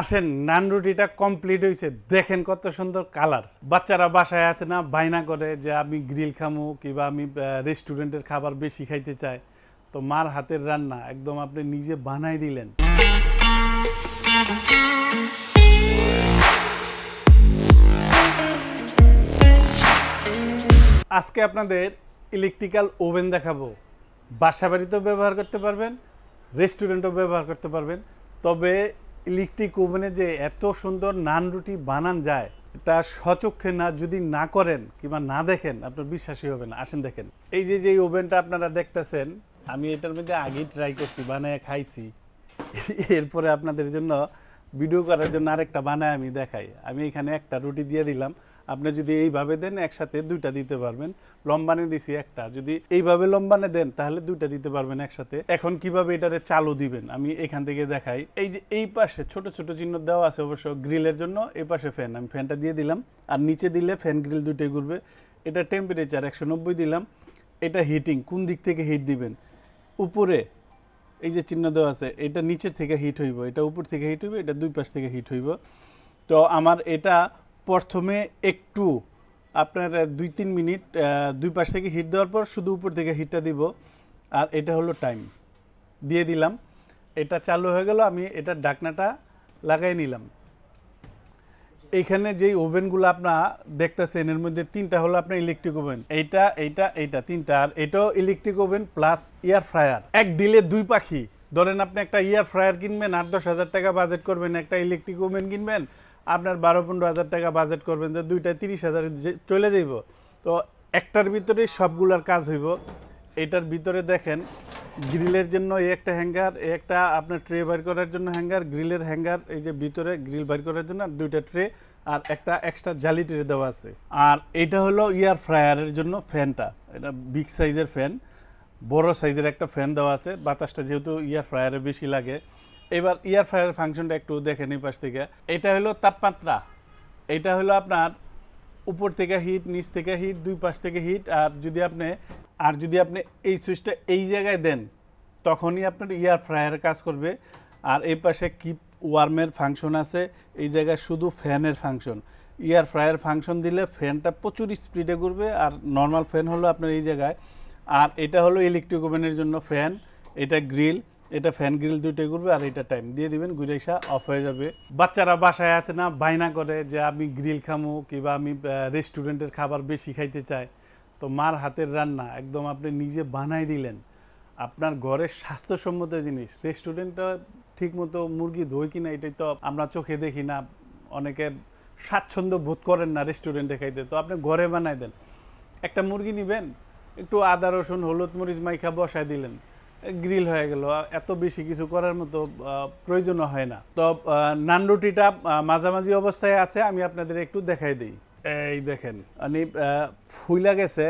আসেন, নান রুটিটা কমপ্লিট হয়েছে দেখেন কত সুন্দর কালার বাচ্চারা বাসায় আছে না বাইনা করে যে আমি গ্রিল খামু কিংবা আমি রেস্টুরেন্টের খাবার বেশি খাইতে চাই। তো মার হাতের রান্না একদম আপনি নিজে বানাই দিলেন। আজকে আপনাদের ইলেকট্রিক্যাল ওভেন দেখাবো। বাসা বাড়িতেও ব্যবহার করতে পারবেন রেস্টুরেন্টও ব্যবহার করতে পারবেন। তবে ইলেকট্রিক ওভেনে যে এত সুন্দর নান রুটি বানান যায়, এটা সচক্ষে না, যদি না করেন কিংবা না দেখেন, আপনার বিশ্বাসই হবে না। আসেন দেখেন। এই যে যে ওভেনটা আপনারা দেখতেছেন, আমি এটার মধ্যে আগেই ট্রাই করছি, বানায় খাইছি। এরপরে আপনাদের জন্য ভিডিও করার জন্য আরেকটা বানায় আমি দেখাই। আমি এখানে একটা রুটি দিয়ে দিলাম। আপনি যদি এইভাবে দেন, একসাথে দুইটা দিতে পারবেন। লম্বানে দিছি একটা। যদি এইভাবে লম্বানে দেন, তাহলে দুইটা দিতে পারবেন একসাথে। এখন কীভাবে এটারে চালু দিবেন? আমি এখান থেকে দেখাই। এই যে এই পাশে ছোট ছোট চিহ্ন দেওয়া আছে অবশ্য গ্রিলের জন্য। এই পাশে ফ্যান। আমি ফ্যানটা দিয়ে দিলাম। আর নিচে দিলে ফ্যান গ্রিল দুইটাই ঘুরবে। এটা টেম্পারেচার একশো নব্বই দিলাম। এটা হিটিং কোন দিক থেকে হিট দিবেন? উপরে। এই যে চিহ্ন দেওয়া আছে, এটা নিচের থেকে হিট হইব। এটা উপর থেকে হিট হইব, এটা দুই পাশ থেকে হিট হইব। তো আমার এটা প্রথমে একটু আপনার দুই তিন মিনিট দুই পাশ থেকে হিট দেওয়ার পর শুধু উপর থেকে হিটটা দিব। আর এটা হলো টাইম দিয়ে দিলাম। এটা চালু হয়ে গেল, আমি এটা ডাকনাটা লাগাই নিলাম। এইখানে যেই ওভেনগুলো আপনার দেখতেছেন, এর মধ্যে তিনটা হলো আপনার ইলেকট্রিক ওভেন এইটা এইটা এইটা, তিনটা। আর এটাও electric oven plus air fryer এক ডিলে দুই পাখি। ধরেন আপনি একটা এয়ার ফ্রায়ার কিনবেন, আট দশ হাজার টাকা বাজেট করবেন, একটা ইলেকট্রিক ওভেন কিনবেন আপনার বারো পনেরো হাজার টাকা বাজেট করবেন যে দুইটা তিরিশ হাজার চলে যাইব। তো একটার ভিতরে সবগুলার কাজ হইব। এটার ভিতরে দেখেন, গ্রিলের জন্য এই একটা হ্যাঙ্গার, এই একটা আপনার ট্রে বাইর করার জন্য হ্যাঙ্গার, গ্রিলের হ্যাঙ্গার, এই যে ভিতরে গ্রিল বাইর করার জন্য আর দুইটা ট্রে আর একটা এক্সট্রা জালি ট্রে দেওয়া আছে। আর এটা হলো ইয়ার ফ্রায়ারের জন্য ফ্যানটা। এটা বিগ সাইজের ফ্যান বড় সাইজের একটা ফ্যান দেওয়া আছে। বাতাসটা যেহেতু ইয়ার ফ্রায়ারে বেশি লাগে এবার ইয়ার ফ্রায়ার ফাংশনটা একটু দেখেন এই পাশ থেকে। এটা হলো তাপমাত্রা। এটা হলো আপনার উপর থেকে হিট নিচ থেকে হিট দুই পাশ থেকে হিট আর যদি আপনি আর যদি আপনি এই সুইচটা এই জায়গায় দেন, তখনই আপনার ইয়ার ফ্রায়ার কাজ করবে। আর এই পাশে কিপ ওয়ার্মের ফাংশন আছে। এই জায়গায় শুধু ফ্যানের ফাংশন ইয়ার ফ্রায়ার ফাংশন দিলে ফ্যানটা প্রচুর স্পিডে ঘুরবে, আর নর্মাল ফ্যান হলো আপনার এই জায়গায়। আর এটা হলো ইলেকট্রিক ওভেনের জন্য ফ্যান এটা গ্রিল এটা ফ্যান গ্রিল দুইটাই ঘুরবে আর এটা টাইম দিয়ে দিবেন, ঘুরে এসা অফ হয়ে যাবে। বাচ্চারা বাসায় আছে না, বায়না করে যে আমি গ্রিল খামু কিংবা আমি রেস্টুরেন্টের খাবার বেশি খাইতে চাই। তো মার হাতের রান্না একদম আপনি নিজে বানাই দিলেন। আপনার ঘরের স্বাস্থ্যসম্মত জিনিস। রেস্টুরেন্টটা ঠিকমতো মুরগি ধোয় কিনা এটাই তো আমরা চোখে দেখি না। অনেকের স্বাচ্ছন্দ্য বোধ করেন না রেস্টুরেন্টে খাইতে। তো আপনি ঘরে বানাই দেন। একটা মুরগি নেবেন, একটু আদা, রসুন, হলুদ, মরিচ মাইখা বসায় দিলেন। গ্রিল হয়ে গেল। এত বেশি কিছু করার মতো আহ, প্রয়োজনও হয় না। তো নান রুটিটা মাঝামাঝি অবস্থায় আছে আমি আপনাদের একটু দেখাই দিই। এই দেখেন। মানে ফুইলা গেছে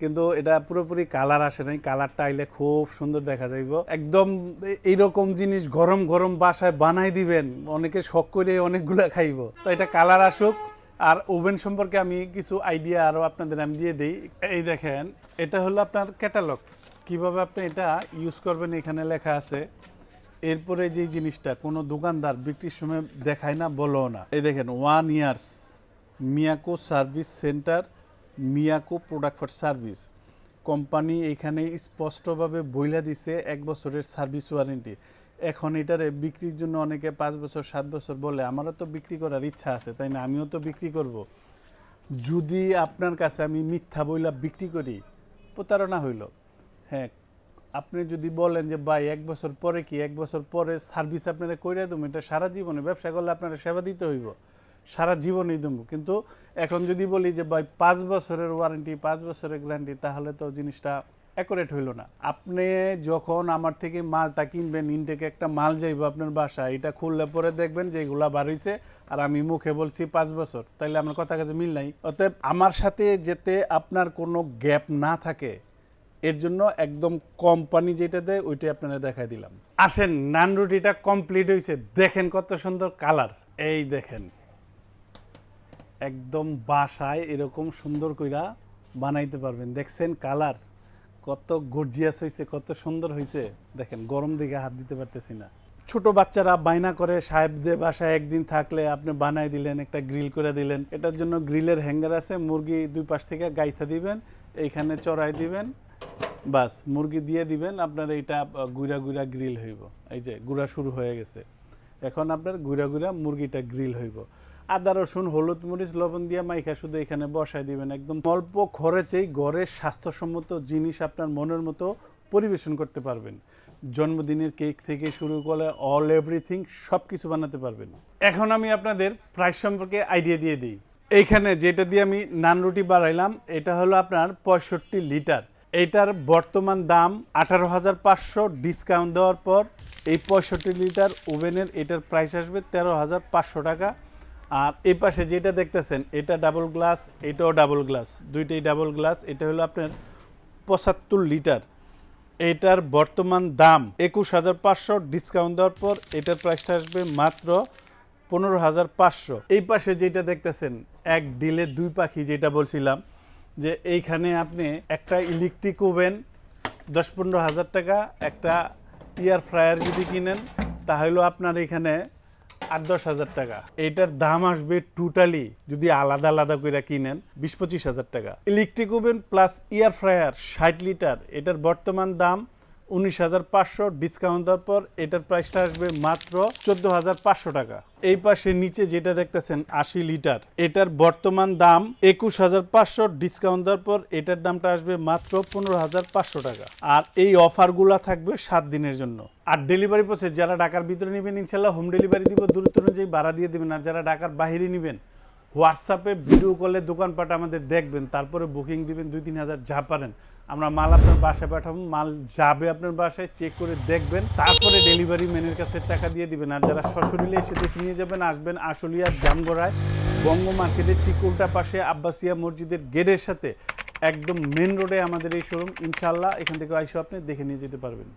কিন্তু এটা পুরোপুরি কালার আসে নাই। কালারটা আইলে খুব সুন্দর দেখা যাইব। একদম এইরকম জিনিস গরম গরম বাসায় বানাই দিবেন অনেকে শখ করে অনেকগুলা খাইব। তো এটা কালার আসুক। আর ওভেন সম্পর্কে আমি কিছু আইডিয়া আরও আপনাদের আমি দিয়ে দিই। এই দেখেন এটা হলো আপনার ক্যাটালগ। কীভাবে আপনি এটা ইউজ করবেন এখানে লেখা আছে, এরপরে যে জিনিসটা, কোনো দোকানদার বিক্রির সময় দেখায় না বলো না। এই দেখেন one years Miyako service center, Miyako product for service company এখানে স্পষ্টভাবে বইলা দিছে এক বছরের সার্ভিস ওয়ারেন্টি। এখন এটারে বিক্রির জন্য অনেকে পাঁচ বছর, সাত বছর বলে, আমারও তো বিক্রি করার ইচ্ছা আছে, তাই না? আমিও তো বিক্রি করব। যদি আপনার কাছে আমি মিথ্যা বইলা বিক্রি করি, প্রতারণা হইল। হ্যাঁ আপনি যদি বলেন যে, ভাই, এক বছর পরে কি, এক বছর পরে সার্ভিস আপনারা কইরা দেবো এটা সারা জীবনে ব্যবসা করলে আপনারা সেবা দিতে হইব। সারা জীবনই দেবো কিন্তু এখন যদি বলি যে, ভাই, পাঁচ বছরের ওয়ারেন্টি পাঁচ বছরের গ্যারান্টি তাহলে তো জিনিসটা অ্যাকুরেট হইল না। আপনি যখন আমার থেকে মালটা কিনবেন ইনটেকে একটা মাল যাইব আপনার বাসায়, এটা খুললে পরে দেখবেন যে, এগুলা বার আর আমি মুখে বলছি পাঁচ বছর। তাইলে আমার কথা কাছে মিল নাই। অতএব আমার সাথে যেতে আপনার কোনো গ্যাপ না থাকে। এর জন্য একদম কোম্পানি যেটা দেয়, ওইটাই আপনারা দেখাই দিলাম। আসেন, নান রুটিটা কমপ্লিট হয়েছে দেখেন কত সুন্দর কালার এই দেখেন। একদম বাসায় এরকম সুন্দর কইরা বানাইতে পারবেন। দেখছেন কালার কত গর্জিয়াস হয়েছে কত সুন্দর হয়েছে দেখেন, গরম দিকে হাত দিতে পারতেছি না। ছোট বাচ্চারা বায়না করে, সাহেবদের বাসায় একদিন থাকলে আপনি বানাই দিলেন, একটা গ্রিল করে দিলেন। এটার জন্য গ্রিলের হ্যাঙ্গার আছে, মুরগি দুই পাশ থেকে গাইথা দিবেন, এইখানে চড়াই দিবেন। বাস, মুরগি দিয়ে দিবেন, আপনার এইটা গুইরা গুইরা গ্রিল হইব। এই যে, গুড়া শুরু হয়ে গেছে। এখন আপনার গুইরা গুইরা মুরগিটা গ্রিল হইব। আদা, রসুন, হলুদ, মরিচ, লবণ দিয়ে মাইখা শুধু এখানে বসায় দিবেন একদম অল্প খরচেই ঘরের স্বাস্থ্যসম্মত জিনিস আপনার মনের মতো পরিবেশন করতে পারবেন। জন্মদিনের কেক থেকে শুরু করে অল এভরিথিং সব কিছু বানাতে পারবেন। এখন আমি আপনাদের প্রাইস সম্পর্কে আইডিয়া দিয়ে দিই। এইখানে যেটা দিয়ে আমি নান রুটি বাড়াইলাম, এটা হলো আপনার পঁয়ষট্টি লিটার। এইটার বর্তমান দাম আঠারো হাজার পাঁচশো ডিসকাউন্ট দেওয়ার পর এই পঁয়ষট্টি লিটার ওভেনের এটার প্রাইস আসবে তেরো হাজার পাঁচশো টাকা। আর এই পাশে যেটা দেখতেছেন, এটা ডাবল গ্লাস এটাও ডাবল গ্লাস দুইটাই ডাবল গ্লাস এটা হলো আপনার পঁচাত্তর লিটার। এটার বর্তমান দাম একুশ হাজার পাঁচশো ডিসকাউন্ট দেওয়ার পর এটার প্রাইসটা আসবে মাত্র পনেরো হাজার পাঁচশো। এই পাশে যেটা দেখতেছেন, এক ডিলে দুই পাখি যেটা বলছিলাম যে এইখানে আপনি একটা ইলেকট্রিক ওভেন দশ পনেরো হাজার টাকা, একটা এয়ার ফ্রায়ার যদি কিনেন তাহলেও আপনার এখানে আট দশ হাজার টাকা। এটার দাম আসবে টোটালি যদি আলাদা আলাদা করে কিনেন, বিশ পঁচিশ হাজার টাকা। Electric oven plus air fryer ষাট লিটার, এটার বর্তমান দাম উনিশ হাজার পাঁচশো ডিসকাউন্ট দেওয়ার পর এটার প্রাইসটা আসবে মাত্র চোদ্দ হাজার পাঁচশো টাকা। এই পাশে নিচে যেটা দেখতেছেন আশি লিটার, এটার বর্তমান দাম একুশ হাজার পাঁচশো ডিসকাউন্ট দেওয়ার পর এটার দামটা আসবে মাত্র পনেরো হাজার পাঁচশো টাকা। আর এই অফারগুলো থাকবে সাত দিনের জন্য। আর ডেলিভারি প্রসেস যারা ঢাকার ভিতরে নেবেন, ইনশাল্লাহ হোম ডেলিভারি দিব দূরত্ব অনুযায়ী ভাড়া দিয়ে দেবেন। আর যারা ঢাকার বাইরে নেবেন, হোয়াটসঅ্যাপে ভিডিও কলে দোকানপাট আমাদের দেখবেন, তারপরে বুকিং দিবেন, দুই তিন হাজার যা পারেন। আমরা মাল আপনার বাসায় পাঠাবো, মাল যাবে আপনার বাসায় চেক করে দেখবেন, তারপরে ডেলিভারি ম্যানের কাছে টাকা দিয়ে দিবেন। আর যারা সশরীরে এসে দেখে নিয়ে যাবেন, আসবেন আশুলিয়ার জামগড়ায় বঙ্গ মার্কেটের ঠিক উল্টা পাশে আব্বাসিয়া মসজিদের গেটের সাথে, একদম মেন রোডে আমাদের এই শোরুম ইনশাল্লাহ এখান থেকে আইসো আপনি দেখে নিয়ে যেতে পারবেন।